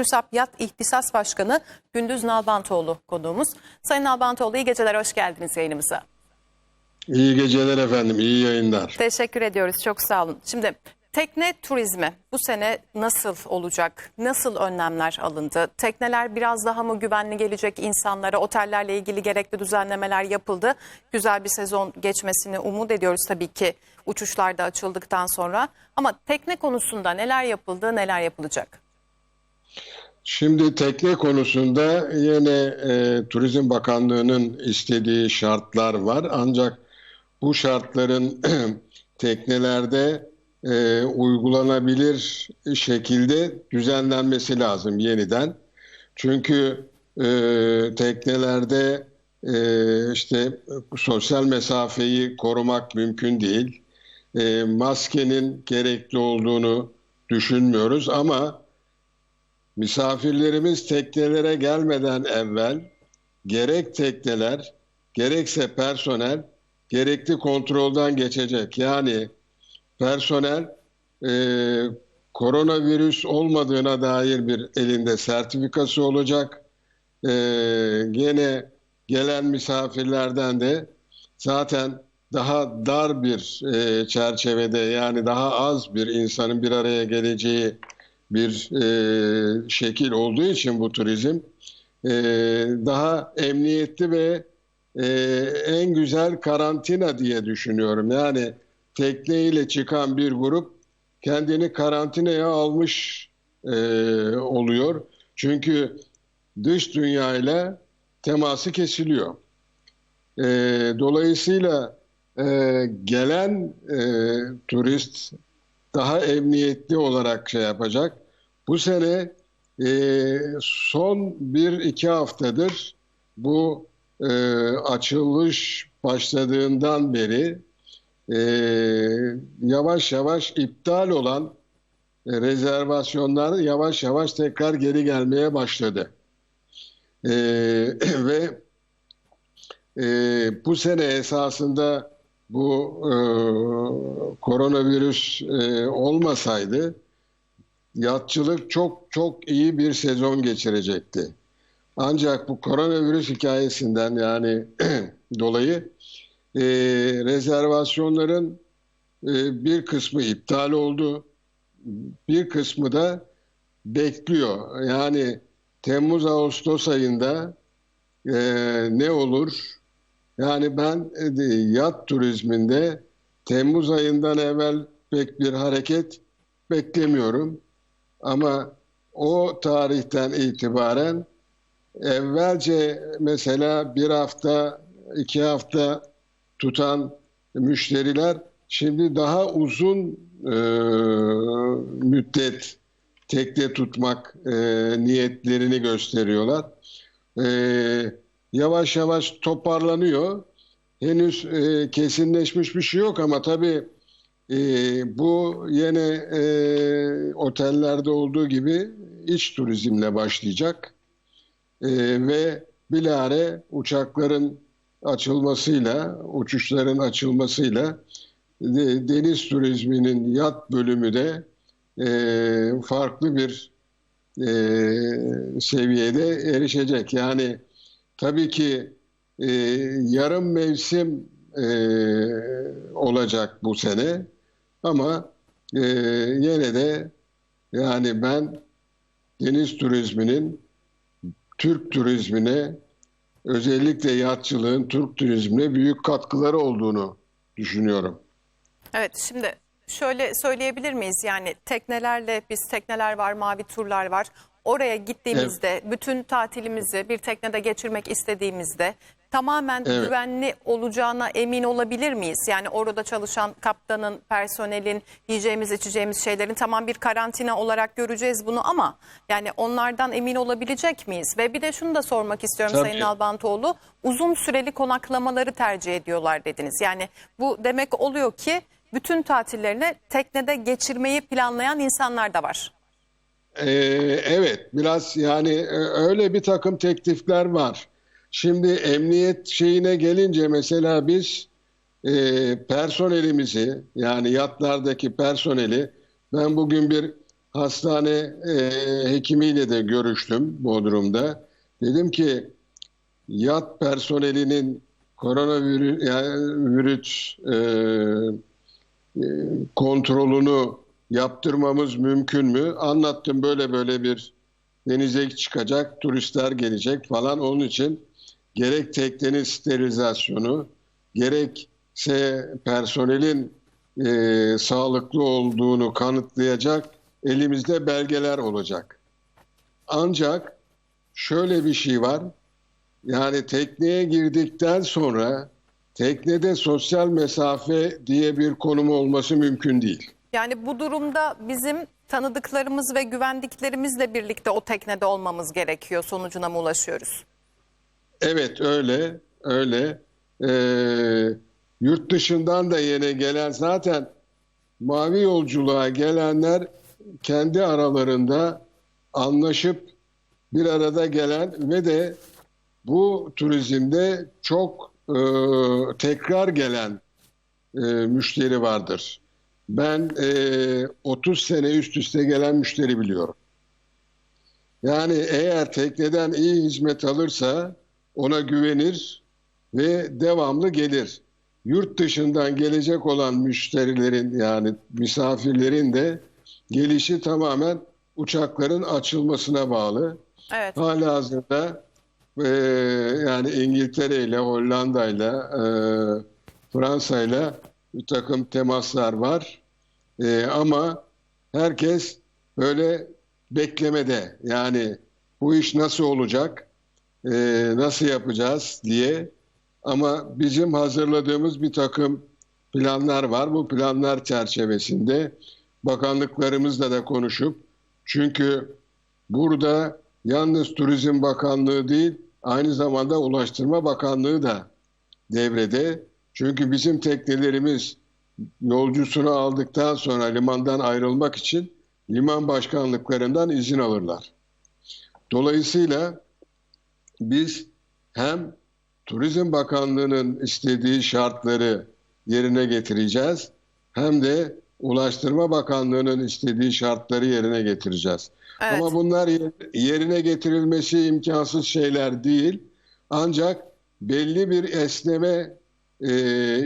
TÜRSAP Yat İhtisas Başkanı Gündüz Nalbantoğlu konuğumuz. Sayın Nalbantoğlu iyi geceler, hoş geldiniz yayınımıza. İyi geceler efendim, iyi yayınlar. Teşekkür ediyoruz, çok sağ olun. Şimdi tekne turizmi bu sene nasıl olacak? Nasıl önlemler alındı? Tekneler biraz daha mı güvenli gelecek insanlara? Otellerle ilgili gerekli düzenlemeler yapıldı. Güzel bir sezon geçmesini umut ediyoruz tabii ki uçuşlar da açıldıktan sonra. Ama tekne konusunda neler yapıldı, neler yapılacak? Şimdi tekne konusunda yine e, Turizm Bakanlığı'nın istediği şartlar var. Ancak bu şartların teknelerde e, uygulanabilir şekilde düzenlenmesi lazım yeniden. Çünkü e, teknelerde e, işte sosyal mesafeyi korumak mümkün değil. E, maskenin gerekli olduğunu düşünmüyoruz ama misafirlerimiz teknelere gelmeden evvel gerek tekneler gerekse personel gerekli kontrolden geçecek. Yani personel e, koronavirüs olmadığına dair bir elinde sertifikası olacak. E, gene gelen misafirlerden de zaten daha dar bir e, çerçevede yani daha az bir insanın bir araya geleceği bir e, şekil olduğu için bu turizm e, daha emniyetli ve e, en güzel karantina diye düşünüyorum. Yani tekneyle çıkan bir grup kendini karantinaya almış e, oluyor. Çünkü dış dünyayla teması kesiliyor. E, dolayısıyla e, gelen e, turist daha emniyetli olarak şey yapacak. Bu sene e, son bir iki haftadır bu e, açılış başladığından beri e, yavaş yavaş iptal olan e, rezervasyonlar yavaş yavaş tekrar geri gelmeye başladı. E, ve e, bu sene esasında bu e, koronavirüs e, olmasaydı yatçılık çok çok iyi bir sezon geçirecekti. Ancak bu koronavirüs hikayesinden yani dolayı e, rezervasyonların e, bir kısmı iptal oldu. Bir kısmı da bekliyor. Yani Temmuz-Ağustos ayında e, ne olur? Yani ben e, yat turizminde Temmuz ayından evvel pek bir hareket beklemiyorum. Ama o tarihten itibaren evvelce mesela bir hafta, iki hafta tutan müşteriler şimdi daha uzun e, müddet tekne tutmak e, niyetlerini gösteriyorlar. E, yavaş yavaş toparlanıyor. Henüz e, kesinleşmiş bir şey yok ama tabii e, bu yine e, otellerde olduğu gibi iç turizmle başlayacak. E, ve bilare uçakların açılmasıyla, uçuşların açılmasıyla de, deniz turizminin yat bölümü de e, farklı bir e, seviyede erişecek. Yani tabii ki e, yarım mevsim e, olacak bu sene ama e, yine de yani ben deniz turizminin Türk turizmine özellikle yatçılığın Türk turizmine büyük katkıları olduğunu düşünüyorum. Evet şimdi şöyle söyleyebilir miyiz? Yani teknelerle biz tekneler var, mavi turlar var. Oraya gittiğimizde bütün tatilimizi bir teknede geçirmek istediğimizde tamamen Evet. güvenli olacağına emin olabilir miyiz? Yani orada çalışan kaptanın, personelin, yiyeceğimiz, içeceğimiz şeylerin tamam bir karantina olarak göreceğiz bunu ama yani onlardan emin olabilecek miyiz? Ve bir de şunu da sormak istiyorum Tabii. Sayın Albantoğlu. Uzun süreli konaklamaları tercih ediyorlar dediniz. Yani bu demek oluyor ki bütün tatillerini teknede geçirmeyi planlayan insanlar da var. Ee, evet, biraz yani e, öyle bir takım teklifler var. Şimdi emniyet şeyine gelince mesela biz e, personelimizi yani yatlardaki personeli ben bugün bir hastane e, hekimiyle de görüştüm Bodrum'da. Dedim ki yat personelinin koronavirüs yani virüs, e, e, kontrolünü yaptırmamız mümkün mü? Anlattım böyle böyle bir denize çıkacak, turistler gelecek falan. Onun için gerek teknenin sterilizasyonu, gerekse personelin e, sağlıklı olduğunu kanıtlayacak elimizde belgeler olacak. Ancak şöyle bir şey var. Yani tekneye girdikten sonra teknede sosyal mesafe diye bir konum olması mümkün değil. Yani bu durumda bizim tanıdıklarımız ve güvendiklerimizle birlikte o teknede olmamız gerekiyor. Sonucuna mı ulaşıyoruz? Evet öyle öyle. Ee, yurt dışından da yine gelen zaten mavi yolculuğa gelenler kendi aralarında anlaşıp bir arada gelen ve de bu turizmde çok e, tekrar gelen e, müşteri vardır. Ben e, 30 sene üst üste gelen müşteri biliyorum. Yani eğer tekneden iyi hizmet alırsa ona güvenir ve devamlı gelir. Yurt dışından gelecek olan müşterilerin yani misafirlerin de gelişi tamamen uçakların açılmasına bağlı. Evet. Hala hazırda e, yani İngiltere ile Hollanda ile e, Fransa ile bir takım temaslar var. E, ama herkes böyle beklemede yani bu iş nasıl olacak, e, nasıl yapacağız diye. Ama bizim hazırladığımız bir takım planlar var. Bu planlar çerçevesinde bakanlıklarımızla da konuşup çünkü burada yalnız Turizm Bakanlığı değil aynı zamanda Ulaştırma Bakanlığı da devrede. Çünkü bizim teknelerimiz yolcusunu aldıktan sonra limandan ayrılmak için liman başkanlıklarından izin alırlar. Dolayısıyla biz hem Turizm Bakanlığı'nın istediği şartları yerine getireceğiz hem de Ulaştırma Bakanlığı'nın istediği şartları yerine getireceğiz. Evet. Ama bunlar yer- yerine getirilmesi imkansız şeyler değil. Ancak belli bir esneme e,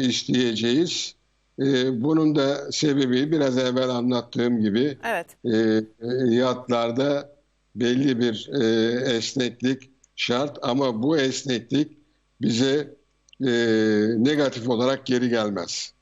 isteyeceğiz. E, bunun da sebebi biraz evvel anlattığım gibi Evet. e, e, yatlarda belli bir e, esneklik şart ama bu esneklik bize e, negatif olarak geri gelmez.